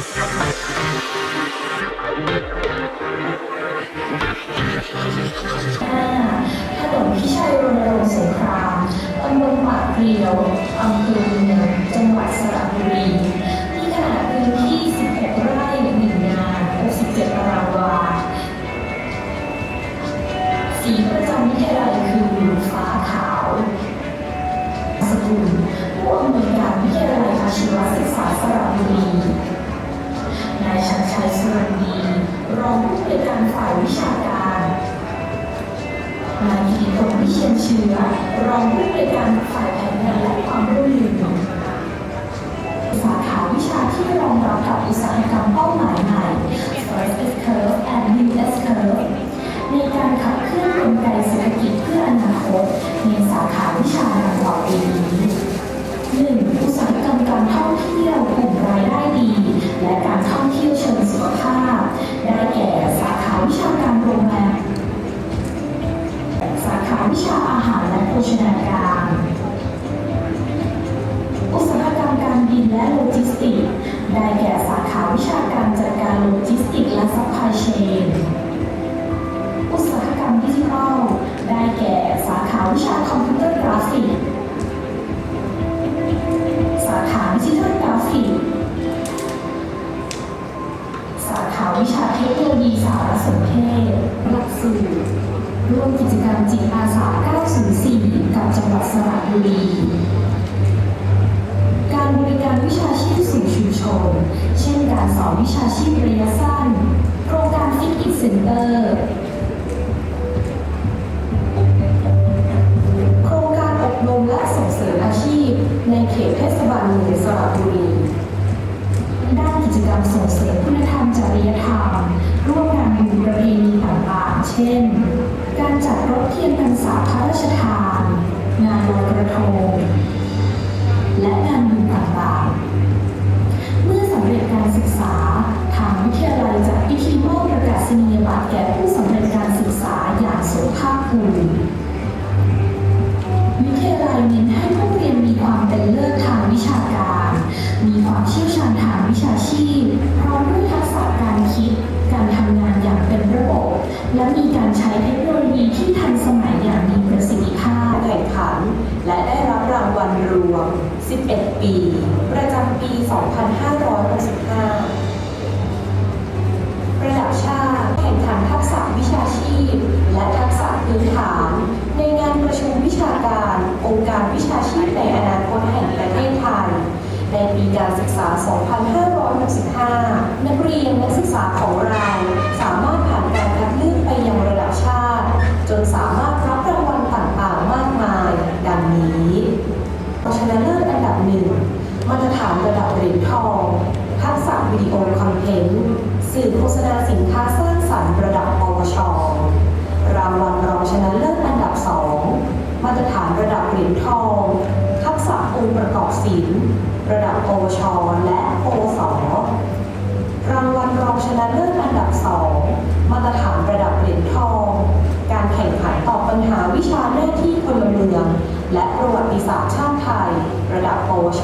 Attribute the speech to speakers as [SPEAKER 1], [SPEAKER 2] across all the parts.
[SPEAKER 1] ถนนพิชัยรณรงค์สงครามตำบลปากเกลียวอำเภอเมืองจังหวัดสระบุรีมีขนาดพื้นที่ 16 ไร่หนึ่งงาน67ตารางวา สีประจำวิทยาลัยคือฟ้าขาว สกุลผู้อำนวยการวิทยาลัยอาชีวศึกษาสระบุรี ชัดชัยสุรนดีรองผู้อำนวยการฝ่ายวิชาการนายกิติพงศ์วิเชียนเชื้อ รองผู้อำนวยการฝ่ายแผนงานและความร่วมมือสาขาวิชาที่รองรับกับอุตสาหกรรมเป้าหมายใหม่ First S Curve and New S Curve ในการขับเคลื่อนกลไกเศรษฐกิจเพื่ออนาคตในสาขาวิชาดังต่อไปนี้ ร่วมกิจกรรมจิตอาสา 904 กับจังหวัดสระบุรี การบริการวิชาชีพสู่ชุมชน เช่นการสอนวิชาชีพระยะสั้น โครงการฟิตอิทเซ็นเตอร์โครงการอบรมและส่งเสริมอาชีพ ในเขตเทศบาลเมืองสระบุรีด้านกิจกรรมส่งเสริมคุณธรรมจริยธรรม ร่วมงานบุญประเพณีต่างๆ เช่น การจัดรถเทียนพรรษาพระราชทาน งานลอยกระทง และงานบุญต่างๆ เมื่อสำเร็จการศึกษา ทางวิทยาลัยจัดพิธีมอบประกาศนียบัตรแก่ผู้สำเร็จการศึกษาอย่างสมภาคภูมิ และประ
[SPEAKER 2] วัติศาสตร์ชาติไทย ระดับปวช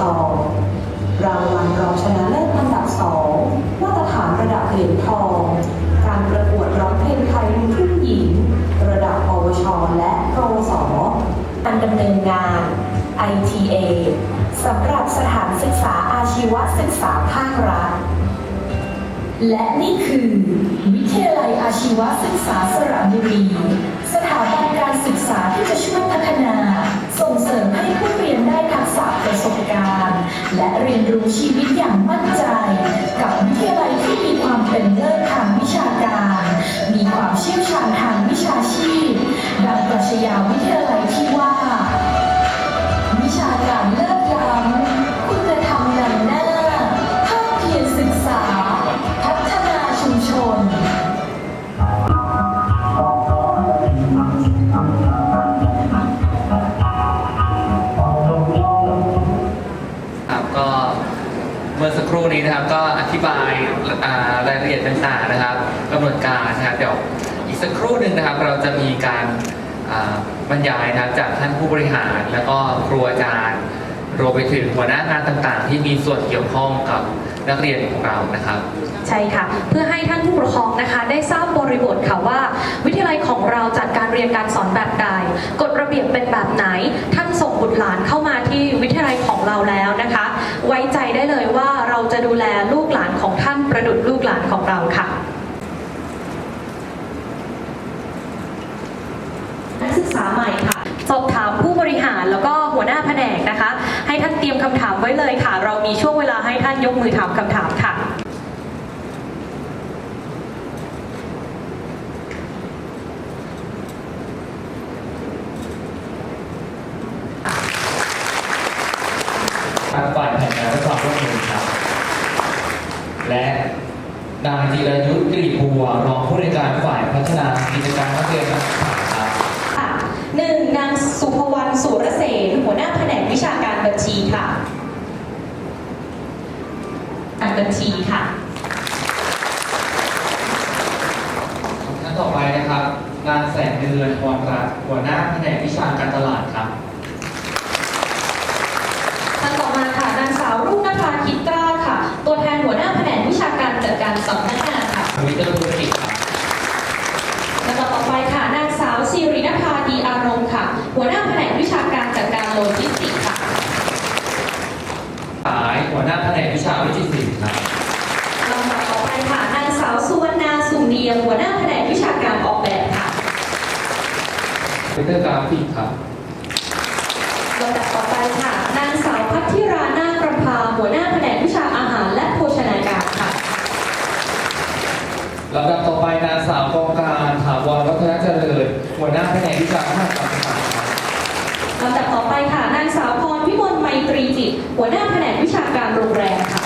[SPEAKER 2] รางวัลรองชนะเลิศอันดับสองมาตรฐานระดับเหรียญทอง การประกวดร้องเพลงไทยลูกทุ่งหญิง ระดับปวช และปวสการดำเนินงาน ITA สำหรับสถานศึกษาอาชีวศึกษาภาครัฐ
[SPEAKER 1] และนี่คือ วิทยาลัยอาชีวศึกษาสระบุรี สถาบันการศึกษาที่จะช่วยพัฒนา ส่งเสริมให้ผู้เรียนได้ทักษะประสบการณ์ และเรียนรู้ชีวิตอย่างมั่นใจ กับวิทยาลัยที่มีความเป็นเลิศทางวิชาการ มีความเชี่ยวชาญทางวิชาชีพ ดังปรัชญาวิทยาลัยที่ว่า วิชาการเลิศล้ำ ครู่นี้นะ
[SPEAKER 3] ครับ ก็อธิบายรายละเอียดต่างๆนะครับกำหนดการนะครับเดี๋ยวอีกสักครู่หนึ่งนะครับ เราจะมีการบรรยายนะครับจากท่านผู้บริหาร แล้วก็ครูอาจารย์รวมไปถึงหัวหน้างานต่างๆ ที่มีส่วนเกี่ยวข้องกับ นักเรียนของเรานะครับ
[SPEAKER 4] ใช่ค่ะ เพื่อให้ท่านผู้ปกครองนะคะ ได้ทราบบริบทค่ะว่า วิทยาลัยของเราจัดการเรียนการสอนแบบใดกฎระเบียบเป็นแบบไหน ท่านส่งบุตรหลานเข้ามาที่วิทยาลัยของเราแล้วนะคะ ไว้ใจได้เลยว่าเราจะดูแลลูกหลานของท่านประดุจลูกหลานของเราค่ะนักศึกษาใหม่ค่ะ สอบถามผู้บริหารแล้วก็หัวหน้าแผนกนะคะ ให้ท่านเตรียมคำถามไว้เลยค่ะ เรามีช่วงเวลาให้ท่านยกมือถามคำถามค่ะ
[SPEAKER 3] ทางฝ่ายแผนงานและความร่วมมือครับ และนางจิรายุทธ์กรีบัวรองผู้ในการฝ่ายพัฒนากิจการนักเรียน
[SPEAKER 4] สุภวรรณสุรเสนหัวหน้าแผนกวิชาการบัญชีค่ะ การบัญชีค่ะ
[SPEAKER 3] ท่านต่อไปนะครับนางแสงเดือนวรรัตน์หัวหน้าแผนกวิชาการตลาดครับ
[SPEAKER 4] ท่านต่อมาค่ะนางสาวรุ่งนภาคิดกล้าค่ะ ตัวแทนหัวหน้าแผนกวิชาการจัดการสำนักงานค่ะ
[SPEAKER 3] วิทยาธุรกิจครับ
[SPEAKER 4] ลำดับต่อไปค่ะ นางสาวสิรินภาดีอารมณ์ค่ะ หัวหน้าแผนกวิชาการจัดการโลจิสติกส์ค่ะ
[SPEAKER 3] สายหัวหน้าแผนกวิชาวิจิตรศิลป์ครับ
[SPEAKER 4] ลำดับต่อไปค่ะนางสาวสุวรรณาสุเนียมหัวหน้าแผนกวิชาการออกแบบค่ะ
[SPEAKER 3] วิทยากราฟิกครับ
[SPEAKER 4] ลำดับต่อไปค่ะ นางสาวพัทธิรานาคประภาหัวหน้าแผนกวิชาอาหารและโภชนาการค่ะ
[SPEAKER 3] ลำดับต่อไปนางสาวกองการถาวรวัฒนเจริญ หัวหน้าแผนกวิชาภาคการศึกษาครับ
[SPEAKER 4] ลำดับต่อไปค่ะ นางสาวพรวิมลไมตรีจิต หัวหน้าแผนกวิชาการโรงแรมค่ะ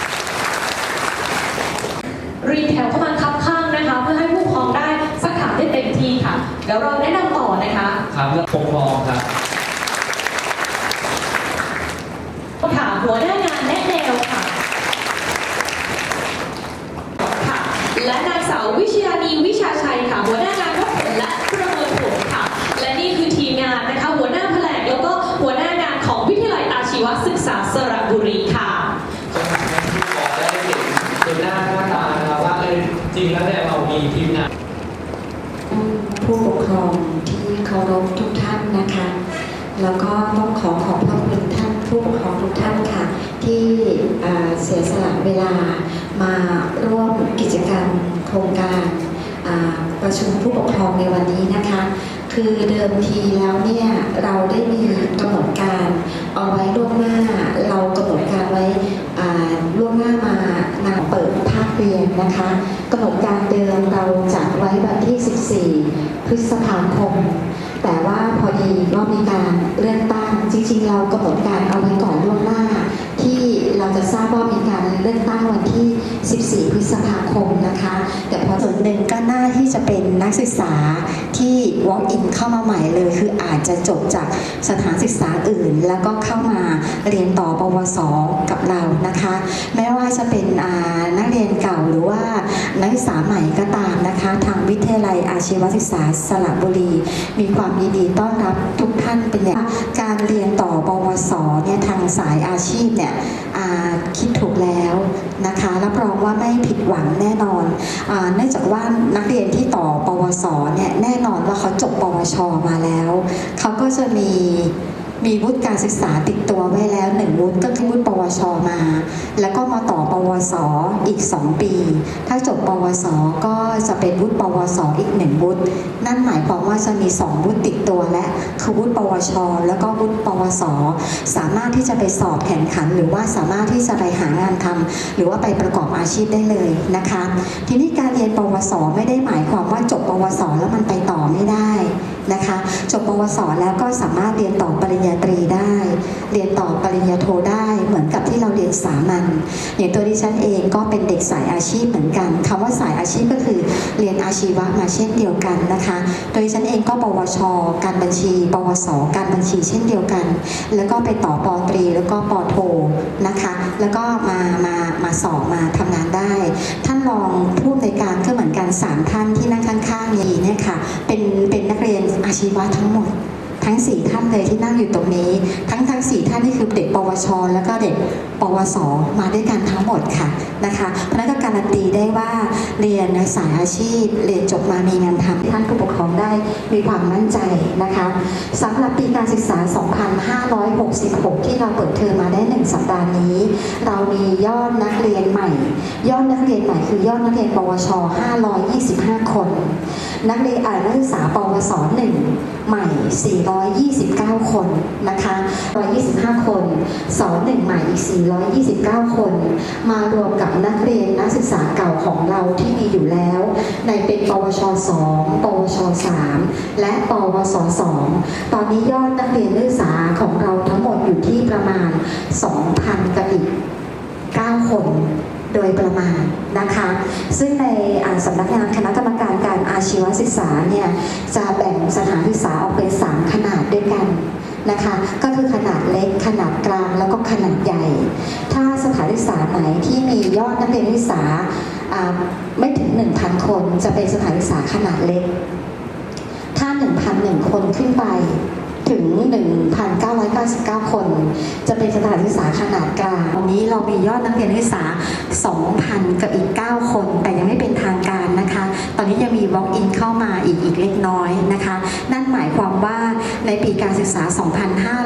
[SPEAKER 4] เรียงแถวเข้ามาคับข้างนะคะ เพื่อให้ผู้ปกครองได้สักถามได้เต็มที่ค่ะ เดี๋ยวเราแนะนำต่อนะคะ
[SPEAKER 3] ครับเรื่องปกครองครับ
[SPEAKER 4] ถามหัวหน้า แล้วก็
[SPEAKER 3] ต้อง
[SPEAKER 5] ขอขอบพระคุณท่านผู้ปกครองทุกท่านค่ะ ที่เสียสละเวลามาร่วมกิจกรรมโครงการประชุมผู้ปกครองในวันนี้นะคะ คือเดิมทีแล้วเนี่ยเราได้มีกำหนดการเอาไว้ล่วงหน้า เรากำหนดการไว้ล่วงหน้ามานานเปิดภาคเรียนนะคะกำหนดการเดิมเราจัดไว้วันที่ 14 พฤษภาคม แต่ว่าพอดีก็มีการเลื่อนตั้งจริงๆเรากำหนดการเอาไว้ก่อนล่วงหน้า เราจะทราบว่ามีการเลื่อนตั้งวันที่ 14 พฤษภาคมนะคะ แต่พอส่วนหนึ่งก็น่าที่จะเป็นนักศึกษาที่ walk in เข้ามาใหม่เลย คืออาจจะจบจากสถานศึกษาอื่น แล้วก็เข้ามาเรียนต่อปวสกับเรานะคะไม่ว่าจะเป็นนักเรียนเก่าหรือว่านักศึกษาใหม่ก็ตามนะคะ ทางวิทยาลัยอาชีวศึกษาสระบุรี มีความยินดีต้อนรับทุกท่านเป็นอย่างการเรียนต่อปวสเนี่ยทางสายอาชีพเนี่ยคิดถูกแล้วนะคะรับรองว่าไม่ผิดหวังแน่นอนเนื่องจากว่านักเรียนที่ต่อปวสเนี่ยแน่นอนว่าเขาจบปวชมาแล้ว เขาก็จะมี มีวุฒิการศึกษาติดตัวไว้แล้วหนึ่งวุฒิก็คือวุฒิปวชมา แล้วก็มาต่อปวสอีก 2 ปี ถ้าจบปวสก็จะเป็นวุฒิปวสอีกหนึ่งวุฒินั่นหมายความว่าจะมี 2 วุฒิติดตัวและคือวุฒิปวช แล้วก็วุฒิปวสสามารถที่จะไปสอบแข่งขัน หรือว่าสามารถที่จะไปหางานทำหรือว่าไปประกอบอาชีพได้เลยนะคะ ทีนี้การเรียนปวสไม่ได้หมายความว่าจบปวสแล้วมันไปต่อไม่ได้นะคะจบปวสแล้วก็สามารถเรียนต่อปริญญาตรีได้ เรียนต่อปริญญาโทได้เหมือนกับที่เราเรียนสามัญอย่างตัวดิฉันเองก็เป็นเด็กสายอาชีพเหมือนกันคำว่าสายอาชีพก็คือเรียนอาชีวะมาเช่นเดียวกันนะคะโดยดิฉันเองก็ปวช การบัญชี ปวส การบัญชีเช่นเดียวกัน แล้วก็ไปต่อปอตรี แล้วก็ปอโทนะคะ แล้วก็มามามาสอบมาทำงานได้ ท่านรองผู้อำนวยการก็เหมือนกันสามท่านที่นั่งข้างๆนี้เนี่ยค่ะเป็นเป็นนักเรียนอาชีวะ ทั้ง 4 ท่านเลยที่นั่งอยู่ตรงนี้ ทั้งทั้ง 4 ท่านนี่คือเด็ก ปวช แล้วก็เด็ก ปวส มาด้วยกันทั้งหมดค่ะนะคะเพราะนั้นก็การันตีได้ว่าเรียนในสายอาชีพ เรียนจบมามีงานทำท่านผู้ปกครองได้มีความมั่นใจนะคะสำหรับปีการศึกษา 2566 ที่เราเปิดเทอมมาได้ 1 สัปดาห์นี้ เรามียอดนักเรียนใหม่ ยอดนักเรียนใหม่คือยอดนักเรียน ปวช 525 คน นักเรียนอ่านักศึกษา ปวส 1 ใหม่ 4 429 คนนะคะ125 คน สอน1ใหม่อีก 429 คน มารวมกับนักเรียนนักศึกษาเก่าของเราที่มีอยู่แล้ว ในเป็นปวช 2 ปวช 3 และปวส 2 ตอนนี้ยอดนักเรียนนักศึกษาของเราทั้งหมดอยู่ที่ประมาณ 2,000 กับอีก 9 คน โดยประมาณนะคะ ซึ่งในสำนักงานคณะกรรมการการอาชีวศึกษาเนี่ยจะแบ่งสถานศึกษาออกเป็น 3 ขนาดด้วยกันนะคะ ก็คือขนาดเล็กขนาดกลางแล้วก็ขนาดใหญ่ ถ้าสถานศึกษาไหนที่มียอดนักเรียนนักศึกษาอ่าไม่ถึง 1,000 คนจะเป็นสถานศึกษาขนาดเล็ก ถ้า 1,001 คนขึ้นไป ถึง 1,999 คน จะเป็นสถานศึกษาขนาดกลางวันนี้เรามียอดนักเรียนนักศึกษา 2,000 กับอีก 9 คน แต่ยังไม่เป็นทางการนะคะ ตอนนี้ยังมี walk in เข้ามาอีกอีกเล็กน้อยนะคะ นั่นหมายความว่าในปีการศึกษา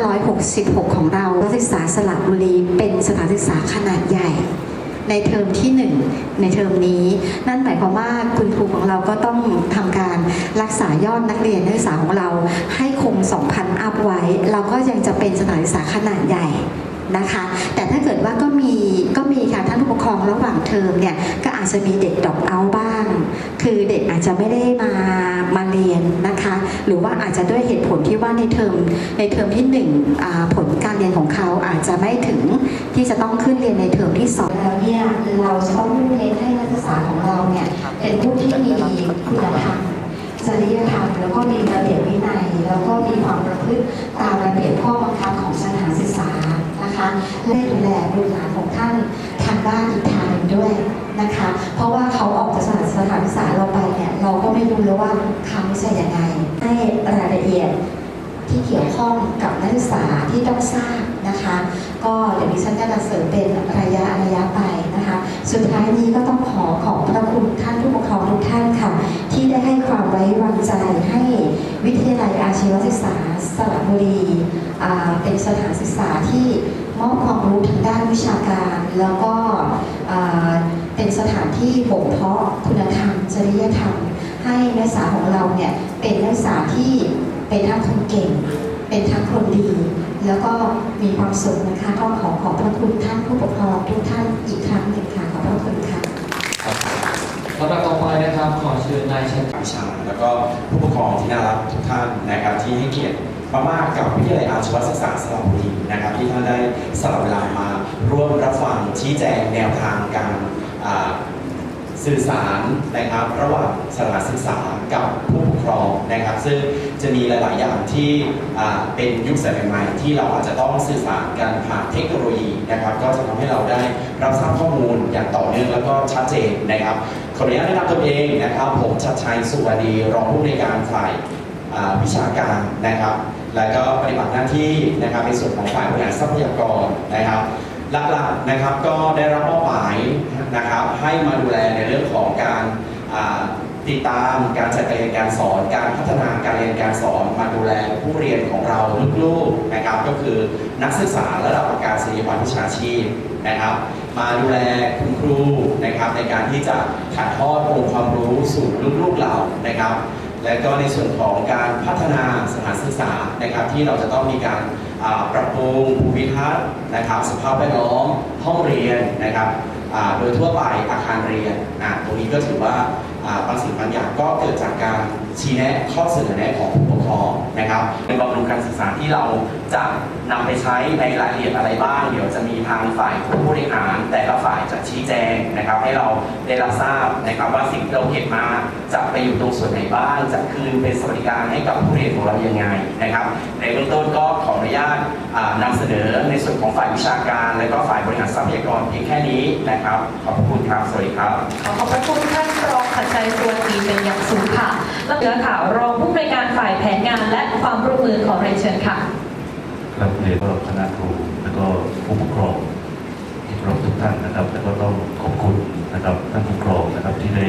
[SPEAKER 5] 2566 ของเรานักศึกษาสระบุรีเป็นสถานศึกษาขนาดใหญ่ในเทอมที่ 1 ในเทอมนี้ นั่นหมายความว่าคุณครูของเราก็ต้องทำกา รักษายอดนักเรียนนักศึกษาของเราให้คง 2,000 อัพไว้ เราก็ยังจะเป็นสถานศึกษาขนาดใหญ่นะคะ แต่ถ้าเกิดว่าก็มีก็มีค่ะท่านผู้ปกครองระหว่างเทอมเนี่ยก็อาจจะมีเด็กดรอปเอาบ้าง คือเด็กอาจจะไม่ได้มามาเรียนนะคะ หรือว่าอาจจะด้วยเหตุผลที่ว่าในเทอมในเทอมที่หนึ่งอ่าผลการเรียนของเขาอาจจะไม่ถึงที่จะต้องขึ้นเรียนในเทอมที่สองแล้วเนี่ยเราจะต้องมุ่งเน้นให้นักศึกษาของเราเนี่ยเป็นผู้ที่มีคุณธรรม จริยธรรม แล้วก็มีระเบียบวินัย แล้วก็มีความประพฤติตามระเบียบข้อบังคับของสถานศึกษานะคะและดูแลบุตรหลานของท่านทางด้านอีกทางหนึ่งด้วยนะคะ เพราะว่าเขาออกจากสถานสถานศึกษาเราไปเนี่ยเราก็ไม่รู้แล้วว่าเขาไม่ใช่ยังไงให้รายละเอียดที่เกี่ยวข้องกับนักศึกษาที่ต้องทราบนะคะ ก็เดี๋ยวดิฉันจะเสริมเป็นระยะระยะไป สุดท้ายนี้ก็ต้องขอขอบพระคุณท่านผู้ปกครองทุกท่านค่ะ ที่ได้ให้ความไว้วางใจให้วิทยาลัยอาชีวศึกษาสระบุรีเป็นสถานศึกษาที่มอบความรู้ทางด้านวิชาการ แล้วก็เป็นสถานที่บ่มเพาะคุณธรรม จริยธรรม ให้นักศึกษาของเราเนี่ยเป็นนักศึกษาที่เป็นทั้งคนเก่ง เป็นทั้งคนดีแล้วก็มีความสุขนะคะ ก็ขอขอบพระคุณท่านผู้ปกครองทุกท่านอีกครั้งหนึ่ง พระคุณค่ะ
[SPEAKER 3] ลำดับต่อไปนะครับ ขอเชิญนายชัย
[SPEAKER 6] วิชาแล้วก็ผู้ปกครองที่น่ารักทุกท่านนะครับที่ให้เกียรติมากๆกับวิทยาลัยอาชีวศึกษาสระบุรีนะครับ ที่ท่านได้สละเวลามาร่วมรับฟังชี้แจงแนวทางการ สื่อสารนะครับระหว่างสถานศึกษากับผู้ปกครองนะครับ ซึ่งจะมีหลาย ๆ อย่างที่เป็นยุคสมัยใหม่ที่เราอาจจะต้องสื่อสารกันผ่านเทคโนโลยีนะครับ ก็จะทำให้เราได้รับทราบข้อมูลอย่างต่อเนื่องแล้วก็ชัดเจนนะครับขออนุญาตแนะนำตัวเองนะครับ ผมชัดชัยสุวรรณีรองผู้อำนการฝ่ายวิชาการนะครับ และก็ปฏิบัติหน้าที่นะครับในส่วนของฝ่ายบริหารทรัพยากรนะครับ หลักๆนะครับก็ได้รับมอบหมายนะครับให้มาดูแลในเรื่องของการติดตามการจัดการเรียนการสอน การพัฒนาการเรียนการสอน มาดูแลผู้เรียนของเราลูกๆนะครับ ก็คือนักศึกษาระดับประกาศนียบัตรวิชาชีพนะครับ มาดูแลคุณครูนะครับในการที่จะถ่ายทอดองค์ความรู้สู่ลูกๆเรานะครับ และก็ในส่วนของการพัฒนาสถานศึกษานะครับที่เราจะต้องมีการ ปรับปรุงภูมิทัศน์นะครับสภาพแวดล้อมห้องเรียนนะครับโดยทั่วไปอาคารเรียนนะตรงนี้ก็ถือว่าบางสิ่งบางอย่างก็เกิดจากการ ชี้แนะข้อเสนอแนะของผู้ปกครองนะครับเป็นบำรุงการศึกษาที่เราจะนำไปใช้ในรายละเอียดอะไรบ้าง เดี๋ยวจะมีทางฝ่ายผู้บริหาร แต่ละฝ่ายจะชี้แจงนะครับ ให้เราได้รับทราบนะครับว่าสิ่งที่เราเห็นมาจะไปอยู่ตรงส่วนไหนบ้าง จะคืนเป็นสวัสดิการให้กับผู้เรียนของเรายังไงนะครับ ในเบื้องต้นก็ขออนุญาตอ่านำเสนอในส่วนของฝ่ายวิชาการ และก็ฝ่ายบริหารทรัพยากรเพียงแค่นี้นะครับ ขอบพระคุณครับสวัสดีครับ
[SPEAKER 4] ขอขอบพระคุณท่านรองขัดใจสวัสดีเป็นอย่างสูงค่ะชื้อค่ะรองผู้บริการฝ่ายแผนงานและความร่วมมือขอเรียนเชิญค่ะ
[SPEAKER 7] ครับเรียนสำหรับคณะครูแล้วก็ผู้ปกครองที่เคารพทุกท่านนะครับแล้วก็ต้องขอบคุณนะครับท่านผู้ปกครองนะครับที่ได้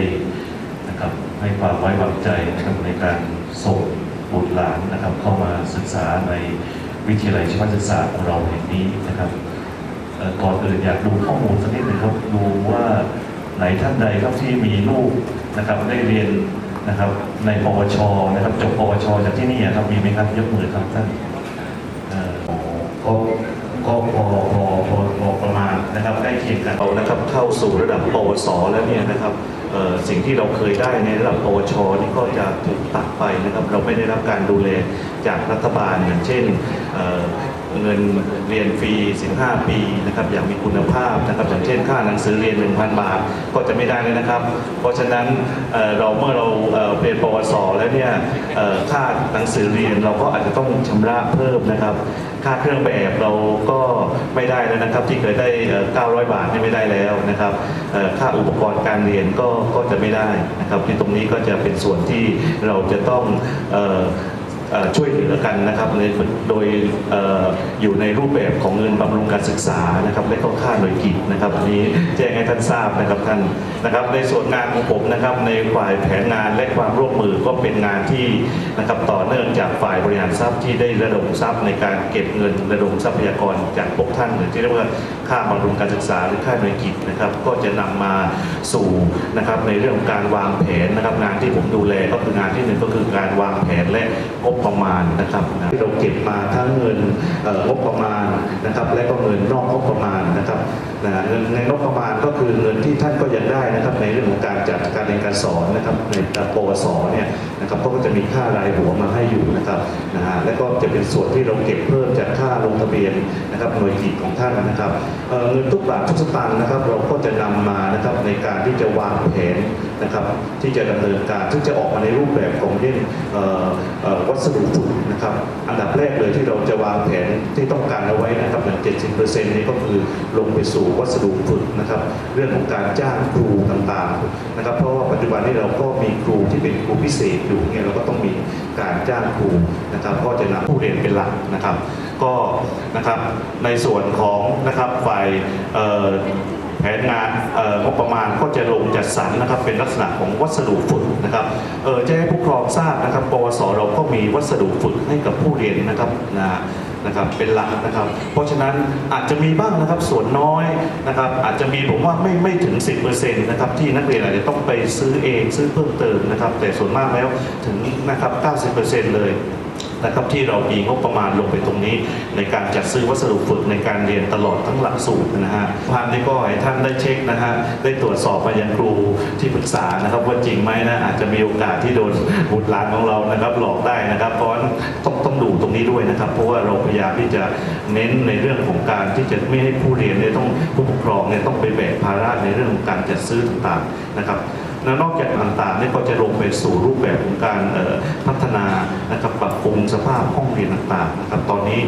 [SPEAKER 7] นะครับให้ความไว้วางใจนะครับในการส่งบุตรหลานนะครับ เข้ามาศึกษาในวิทยาลัยชีวศึกษาของเราแห่งนี้นะครับก่อนอื่นอยากดูข้อมูลสักนิดหนึ่งครับดูว่าไหนท่านใดครับที่มีลูกนะครับได้เรียน นะครับ ในปวชนะครับ จบปวชจากที่นี่ครับมีไหมครับยกมือครับท่านก็ก็พอพอพอพอประมาณนะครับใกล้เคียงกันเรานะครับเข้าสู่ระดับปวสแล้วเนี่ยนะครับสิ่งที่เราเคยได้ในระดับปวชนี่ก็จะถูกตัดไปนะครับ เราไม่ได้รับการดูแลจากรัฐบาลอย่างเช่น เงินเรียนฟรี 15 ปีนะครับอย่างมีคุณภาพนะครับอย่างเช่นค่าหนังสือเรียน 1,000 บาทก็จะไม่ได้เลยนะครับ เพราะฉะนั้นเเราเมื่อเราเเป็นปวสแล้วเนี่ยค่าหนังสือเรียนเราก็อาจจะต้องชำระเพิ่มนะครับค่าเครื่องแบบเราก็ไม่ได้แล้วนะครับที่เคยได้เอ่อ900 บาทนี่ไม่ได้แล้วนะครับค่าอุปกรณ์การเรียนก็ก็จะไม่ได้นะครับที่ตรงนี้ก็จะเป็นส่วนที่เราจะต้องออ ช่วยเหลือกันนะครับในโดยอยู่ในรูปแบบของเงินบำรุงการศึกษานะครับ และก็ค่าหน่วยกิจนะครับ อันนี้แจ้งให้ท่านทราบนะครับท่านนะครับ ในส่วนงานของผมนะครับในฝ่ายแผนงานและความร่วมมือก็เป็นงานที่นะครับต่อเนื่องจากฝ่ายบริหารทรัพย์ที่ได้ระดมทรัพย์ในการเก็บเงินระดมทรัพยากรจากพวกท่านหรือที่เรียกว่าค่าบำรุงการศึกษาหรือค่าหน่วยกิจนะครับ ก็จะนำมาสู่นะครับในเรื่องของการวางแผนนะครับงานที่ผมดูแลก็คืองานที่หนึ่งก็คือการวางแผนและงบประมาณนะครับที่เราเก็บมาทั้งเงินอ่องบประมาณนะครับและก็เงินนอกงบประมาณนะครับ นะเงินในงบประมาณก็คือเงินที่ท่านก็ยังได้นะครับในเรื่องของการจัดการเรียนการสอนนะครับในปวสเนี่ยนะครับก็จะมีค่ารายหัวมาให้อยู่นะครับนะฮะและก็จะเป็นส่วนที่เราเก็บเพิ่มจากค่าลงทะเบียนนะครับหน่วยกิจของท่านนะครับเงินทุกบาททุกสตางค์นะครับเราก็จะนำมานะครับในการที่จะวางแผนนะครับที่จะดำเนินการซึ่งจะออกมาในรูปแบบของเช่นวัสดุฝึกนะครับอันดับแรกเลยที่เราจะวางแผนที่ต้องการเอาไว้นะครับอย่าง70%นี้ก็คือลงไปสู่วัสดุฝึกนะครับ เรื่องของการจ้างครูต่างๆนะครับ เพราะว่าปัจจุบันนี้เราก็มีครูที่เป็นครูพิเศษอยู่เนี่ยเราก็ต้องมีการจ้างครูนะครับ ก็จะนำผู้เรียนเป็นหลักนะครับ ก็นะครับในส่วนของนะครับฝ่ายแผนงานงบประมาณก็จะลงจัดสรรนะครับเป็นลักษณะของวัสดุฝึกนะครับเออจะให้ผู้ปกครองทราบนะครับปวสเราก็มีวัสดุฝึกให้กับผู้เรียนนะครับนะ นะครับเป็นหลักนะครับ เพราะฉะนั้นอาจจะมีบ้างนะครับส่วนน้อยนะครับอาจจะมีผมว่าไม่ไม่ถึง 10%นะครับที่นักเรียนอาจจะต้องไปซื้อเองซื้อเพิ่มเติมนะครับแต่ส่วนมากแล้วถึงนะครับ 90%เลย นะครับที่เรามีงบประมาณลงไปตรงนี้ ในการจัดซื้อวัสดุฝึกในการเรียนตลอดทั้งหลักสูตรนะฮะพันนี้ก็ให้ท่านได้เช็คนะฮะได้ตรวจสอบมายังครูที่ปรึกษานะครับว่าจริงไหมนะอาจจะมีโอกาสที่โดนบุตรหลานของเรานะครับหลอกได้นะครับเพราะต้องต้องดูตรงนี้ด้วยนะครับ เพราะว่าเราพยายามที่จะเน้นในเรื่องของการที่จะไม่ให้ผู้เรียนเนี่ยต้องผู้ปกครองเนี่ยต้องไปแบกภาระในเรื่องของการจัดซื้อต่างๆนะครับและนอกจากต่างๆเนี่ยก็จะลงไปสู่รูปแบบของการ พัฒนานะครับปรับปรุงสภาพห้องเรียนต่างๆนะครับตอนนี้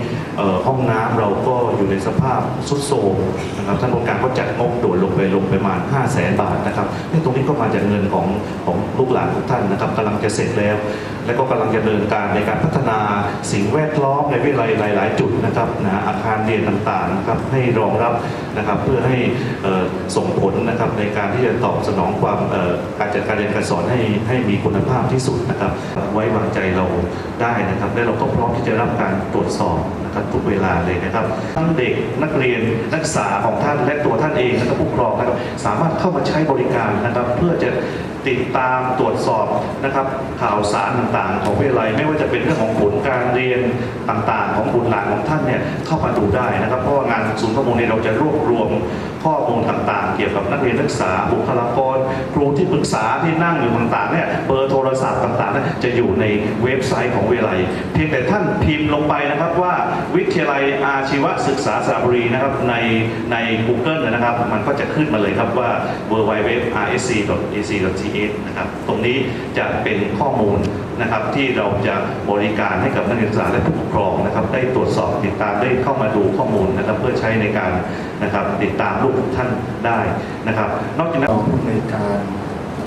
[SPEAKER 7] ห้องน้ำเราก็อยู่ในสภาพทรุดโทรมนะครับท่านผู้การก็จัดงบด่วนลงไปลงไปประมาณ 5 0 0แสนบาทนะครับนี่ตรงนี้ก็มาจากเงินของของลูกหลานทุกท่านนะครับกำลังจะเสร็จแล้ว และก็กำลังจะดำเนินการในการพัฒนาสิ่งแวดล้อมในวิทยาลัยหลาย ๆ จุดนะครับนะอาคารเรียนต่าง ๆ นะครับ ให้รองรับนะครับเพื่อให้ส่งผลนะครับในการที่จะตอบสนองความการจัดการเรียนการสอนให้ให้มีคุณภาพที่สุดนะครับไว้วางใจเราได้นะครับ และเราก็พร้อมที่จะรับการตรวจสอบ ครับทุกเวลาเลยนะครับ ทั้งเด็กนักเรียนนักศึกษาของท่านและตัวท่านเองและก็ผู้ปกครองนะครับสามารถเข้ามาใช้บริการนะครับ เพื่อจะติดตามตรวจสอบนะครับข่าวสารต่างๆ ของวิทยาลัยไม่ว่าจะเป็นเรื่องของผลการเรียนต่างๆ ของบุตรหลานของท่านเนี่ยเข้ามาดูได้นะครับ เพราะว่างานศูนย์ข้อมูลเนี้เราจะรวบรวมข้อมูลต่างๆ เกี่ยวกับนักเรียนนักศึกษาบุคลากรครูที่ปรึกษาที่นั่งอยู่ต่างๆเนี่ยเบอร์โทรศัพท์ต่างๆจะอยู่ในเว็บไซต์ของวิทยาลัย เพียงแต่ท่านพิมพ์ลงไปนะครับว่าวิทยาลัยอาชีวศึกษาสระบุรีนะครับในใน Google นะครับ มันก็จะขึ้นมาเลยครับว่า w w w r s c a c t h นะครับตรงนี้จะเป็นข้อมูลนะครับที่เราจะบริการให้กับนักศึกษาและผู้ปกครองนะครับ ได้ตรวจสอบติดตามได้เข้ามาดูข้อมูลนะครับ เพื่อใช้ในการนะครับติดตามลูกท่านได้นะครับ นอกจากนั้น
[SPEAKER 8] รองผู้อำนการ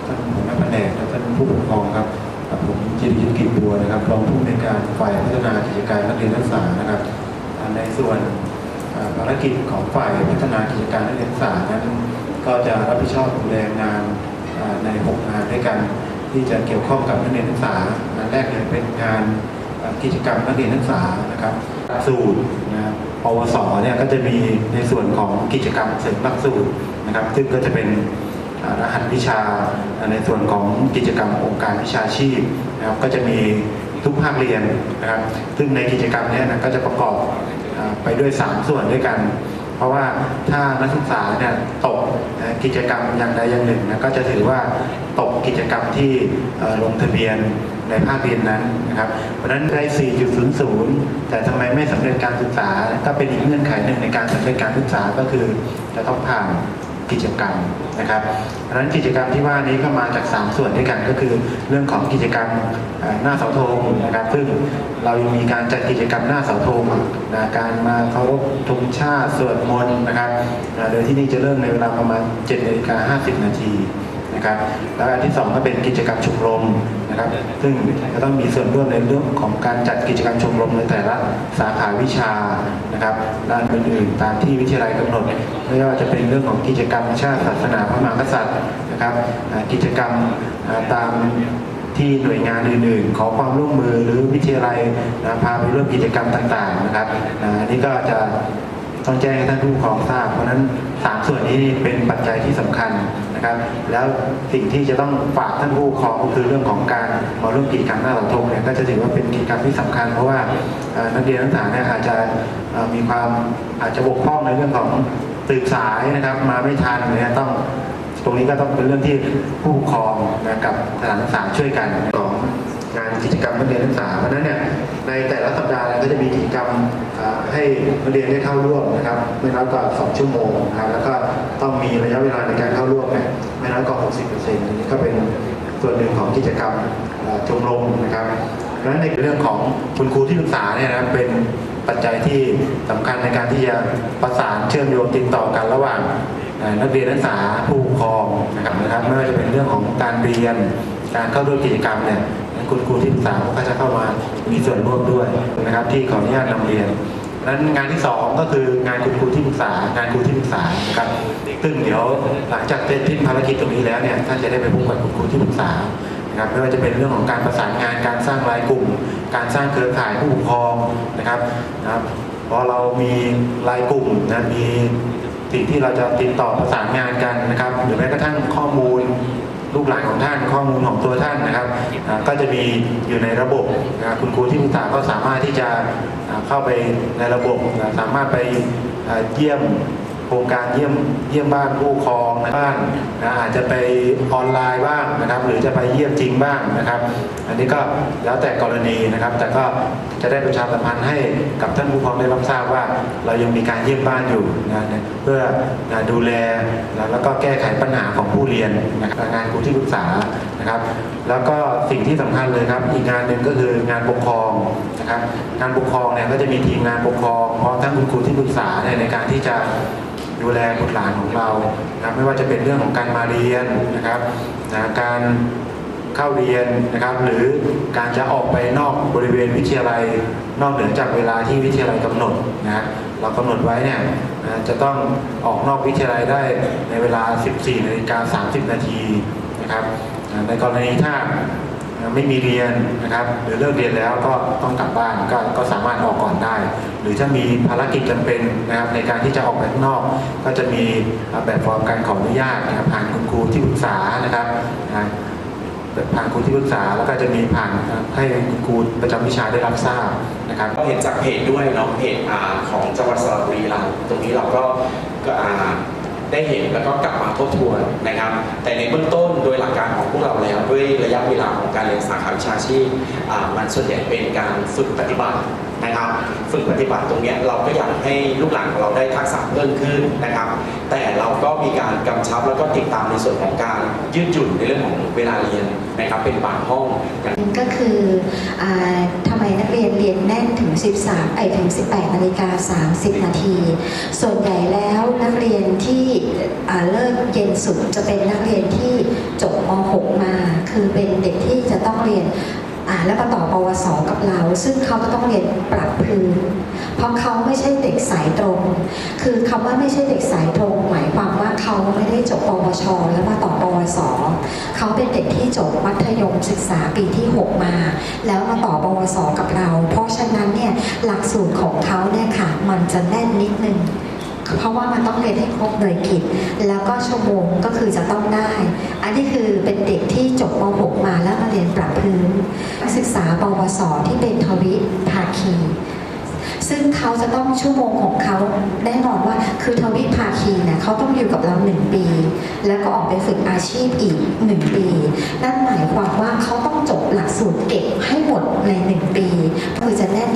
[SPEAKER 8] ท่านหัวหน้าแผนกและท่านผู้ปกครองครับ ผมจิรยุทธกิจบัวนะครับรองผู้อำนวยการฝ่ายพัฒนากิจการนักเรียนนักศึกษานะครับในส่วนภารกิจของฝ่ายพัฒนากิจการนักเรียนนักศึกษานั้นก็จะรับผิดชอบดูแลงานใน 6 งานด้วยกัน ที่จะเกี่ยวข้องกับนักเรียนนักศึกษางานแรกเนี่ยเป็นงานกิจกรรมนักเรียนนักศึกษานะครับหลักสูตรนะครับปวสเนี่ยก็จะมีในส่วนของกิจกรรมเสริมหลักสูตรนะครับ ซึ่งก็จะเป็น รหัสวิชาในส่วนของกิจกรรมองค์การวิชาชีพนะครับก็จะมีทุกภาคเรียนนะครับ ซึ่งในกิจกรรมนี้นะก็จะประกอบไปด้วย 3 ส่วนด้วยกัน เพราะว่าถ้านักศึกษาเนี่ยตกกิจกรรมอย่างใดอย่างหนึ่งนะก็จะถือว่าตกกิจกรรมที่ลงทะเบียนในภาคเรียนนั้นนะครับ เพราะฉะนั้นได้ 4.00 แต่ทำไมไม่สำเร็จการศึกษา ก็เป็นอีกเงื่อนไขหนึ่งในการสำเร็จการศึกษาก็คือจะต้องผ่าน กิจกรรมนะครับเพราะนั้นกิจกรรมที่ว่านี้ก็มาจาก 3 ส่วนด้วยกันก็คือ เรื่องของกิจกรรมหน้าเสาธงนะครับซึ่งเรายังมีการจัดกิจกรรมหน้าเสาธงนะการมาเคารพธงชาติสวดมนต์นะครับโดยที่นี่จะเริ่มในเวลาประมาณ7นาฬิกา50นาที นะครับ แล้วอันที่ 2 ก็เป็นกิจกรรมชมรมนะครับ ซึ่งจะต้องมีส่วนร่วมในเรื่องของการจัดกิจกรรมชมรมในแต่ละสาขาวิชานะครับด้านอื่นๆตามที่วิทยาลัยกำหนด ไม่ว่าจะเป็นเรื่องของกิจกรรมชาติศาสนาพระมหากษัตริย์นะครับ กิจกรรมตามที่หน่วยงานอื่นๆ ขอความร่วมมือหรือวิทยาลัยนะพาไปร่วมกิจกรรมต่างๆนะครับอันนี้ก็จะต้องแจ้งให้ท่านผู้ปกครองทราบ เพราะฉะนั้นสามส่วนนี้เป็นปัจจัยที่สำคัญ นะครับ แล้วสิ่งที่จะต้องฝากท่านผู้ปกครองก็คือเรื่องของการมาร่วมกิจกรรมหน้าเสาธงเนี่ยก็จะถือว่าเป็นกิจกรรมที่สำคัญ เพราะว่านักเรียนนักศึกษาเนี่ยอาจจะมีความอาจจะบกพร่องในเรื่องของตื่นสายนะครับ มาไม่ทันเนี่ยต้องตรงนี้ก็ต้องเป็นเรื่องที่ผู้ปกครองนะกับสถานศึกษาช่วยกันของ งานกิจกรรมนักเรียนนักศึกษาเพราะฉะนั้นเนี่ยในแต่ละสัปดาห์เนี่ยก็จะมีกิจกรรมให้นักเรียนได้เข้าร่วมนะครับไม่น้อยกว่า2ชั่วโมงนะครับแล้วก็ต้องมีระยะเวลาในการเข้าร่วมเนี่ยไม่น้อยกว่า 60%อันนี้ก็เป็นส่วนหนึ่งของกิจกรรมชมรมนะครับเพราะฉะนั้นในเรื่องของคุณครูที่ปรึกษาเนี่ยนะครับเป็นปัจจัยที่สำคัญในการที่จะประสานเชื่อมโยงติดต่อกันระหว่างนักเรียนนักศึกษาผู้ปกครองนะครับนะครับไม่ว่าจะเป็นเรื่องของการเรียนการเข้าร่วมกิจกรรมเนี่ย คุณครูที่ปรึกษาก็จะเข้ามามีส่วนร่วมด้วยนะครับ ที่ขออนุญาตนำเรียนนั้นงานที่สองก็คืองานคุณครูที่ปรึกษางานครูที่ปรึกษาครับซึ่งเดี๋ยวหลังจากเสร็จสิ้นภารกิจตรงนี้แล้วเนี่ยท่านจะได้ไปพบกับคุณครูที่ปรึกษานะครับไม่ว่าจะเป็นเรื่องของการประสานงานการสร้างรายกลุ่ม การสร้างเครือข่ายผู้ปกครองนะครับนะครับพอเรามีรายกลุ่มนะมีสิ่งที่เราจะติดต่อประสานงานกันนะครับ หรือแม้กระทั่งข้อมูล ลูกหลานของท่านข้อมูลของตัวท่านนะครับ ก็จะมีอยู่ในระบบนะครับคุณครูที่ปรึกษาก็สามารถที่จะเข้าไปในระบบสามารถไปเยี่ยม โครงการเยี่ยมเยี่ยมบ้านผู้ครองนบ้านนะอาจจะไปออนไลน์บ้างนะครับ หรือจะไปเยี่ยมจริงบ้างนะครับ อันนี้ก็แล้วแต่กรณีนะครับ แต่ก็จะได้ประชาสัมพันธ์ให้กับท่านผู้ปกครองได้รับทราบว่า เรายังมีการเยี่ยมบ้านอยู่นะเพื่อนะดูแลแล้วก็แก้ไขปัญหาของผู้เรียนนะครับงานครูที่ปรึกษานะครับ แล้วก็สิ่งที่สำคัญเลยครับ อีกงานหนึ่งก็คืองานปกครองนะครับงานปกครองเนี่ยก็จะมีทีมงานปกครองพร้อมทั้งคุณครูที่ปรึกษาในการที่จะ ดูแลบุตรหลานของเรานะไม่ว่าจะเป็นเรื่องของการมาเรียนนะครับนะการเข้าเรียนนะครับ หรือการจะออกไปนอกบริเวณวิทยาลัย นอกเหนือจากเวลาที่วิทยาลัยกำหนดนะเรากำหนดไว้เนี่ยนะจะต้องออกนอกวิทยาลัยได้ในเวลา 14นาฬิกา30 นาทีนะครับนะในกรณีถ้า ไม่มีเรียนนะครับ หรือเลิกเรียนแล้วก็ต้องกลับบ้านก็ก็สามารถออกก่อนได้ หรือถ้ามีภารกิจจำเป็นนะครับในการที่จะออกไปข้างนอก ก็จะมีแบบฟอร์มการขออนุญาตนะครับผ่านคุณครูที่ปรึกษานะครับนะผ่านครูที่ปรึกษาแล้วก็จะมีผ่านให้คุณครูประจำวิชาได้รับทราบนะครับ
[SPEAKER 6] ก็เห็นจากเพจด้วยเนาะเพจของจังหวัดสระบุรีเราตรงนี้เราก็ก็ ได้เห็นแล้วก็กลับมาทบทวนนะครับ แต่ในเบื้องต้นโดยหลักการของพวกเราแล้วด้วยระยะเวลาของการเรียนสาขาวิชาชีพมันส่วนใหญ่เป็นการฝึกปฏิบัติ นะครับ ฝึกปฏิบัติตรงนี้เราก็อยากให้ลูกหลานของเราได้ทักษะเพิ่มขึ้นนะครับ แต่เราก็มีการกำชับแล้วก็ติดตามในส่วนของการยืดหยุ่นในเรื่องของเวลาเรียนนะครับ เป็นบางห้อง
[SPEAKER 5] ก็คืออทำไมนักเรียนเรียนแน่นถึง 13ไอถึง 18นาฬิกา30 นาที ส่วนใหญ่แล้วนักเรียนที่เลิกเย็นสุดจะเป็นนักเรียนที่จบม .6 มา คือเป็นเด็กที่จะต้องเรียน อ่าแล้วมาต่อปวสกับเรา ซึ่งเขาจะต้องเรียนปรับพื้นเพราะเขาไม่ใช่เด็กสายตรง คือคำว่าไม่ใช่เด็กสายตรง หมายความว่าเขาไม่ได้จบปวช แล้วมาต่อปวสเขาเป็นเด็กที่จบมัธยมศึกษาปีที่ 6 มา แล้วมาต่อปวสกับเรา เพราะฉะนั้นเนี่ยหลักสูตรของเขาเนี่ยค่ะมันจะแน่นนิดนึง เพราะว่ามันต้องเรียนให้ครบหน่วยกิจ แล้วก็ชั่วโมงก็คือจะต้องได้ อันนี้คือเป็นเด็กที่จบม .6 มาแล้วมาเรียนปรับพื้นศึกษาปวสที่เป็นทวิภาคีซึ่งเขาจะต้องชั่วโมงของเขาแน่นอนว่าคือทวิภาคีเนี่ยเขาต้องอยู่กับเราหนึ่งปี แล้วก็ออกไปฝึกอาชีพอีกหนึ่งปี นั่นหมายความว่าเขาต้องจบหลักสูตรเก็บให้หมดในหนึ่งปีคือจะแน่น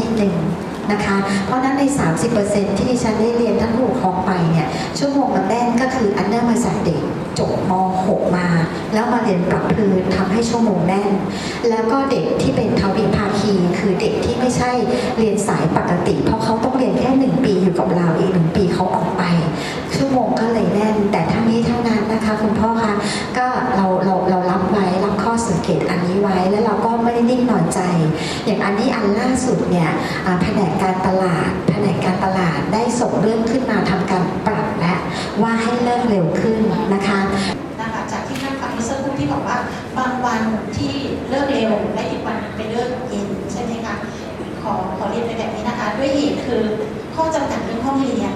[SPEAKER 5] นะคะ เพราะฉะนั้นใน 30%ที่ดิฉันได้เรียนท่านผู้ปกครองไปเนี่ยชั่วโมงมันแน่นก็คืออันเนื่องมาจากเด็กจบม .6 มา แล้วมาเรียนปรับพื้นทำให้ชั่วโมงแน่น แล้วก็เด็กที่เป็นทวิภาคี คือเด็กที่ไม่ใช่เรียนสายปกติ เพราะเขาต้องเรียนแค่หนึ่งปีอยู่กับเราอีกหนึ่งปีเขาออกไป ชั่วโมงก็เลยแน่น แต่ทั้งนี้ทั้งนั้นนะคะคุณพ่อคะก็เราเราเรารับไว้รับข้อสังเกตอันนี้ไว้แล้วเราก็ไม่ได้นิ่งนอนใจ อย่างอันนี้อันล่าสุดเนี่ยแผนกการตลาดแผนกการตลาดได้ส่งเรื่องขึ้นมาทำการปรับและว่าให้เลิกเร็วขึ้นนะคะ
[SPEAKER 9] นะคะจากที่ท่านฟังเมื่อสักครู่ที่บอกว่าบางวันที่เลิกเร็วและอีกวันไปเลิกเย็นใช่ไหมคะขอขอเรียนไปแบบนี้นะคะ ด้วยเหตุคือข้อจำกัดเรื่องห้องเรียน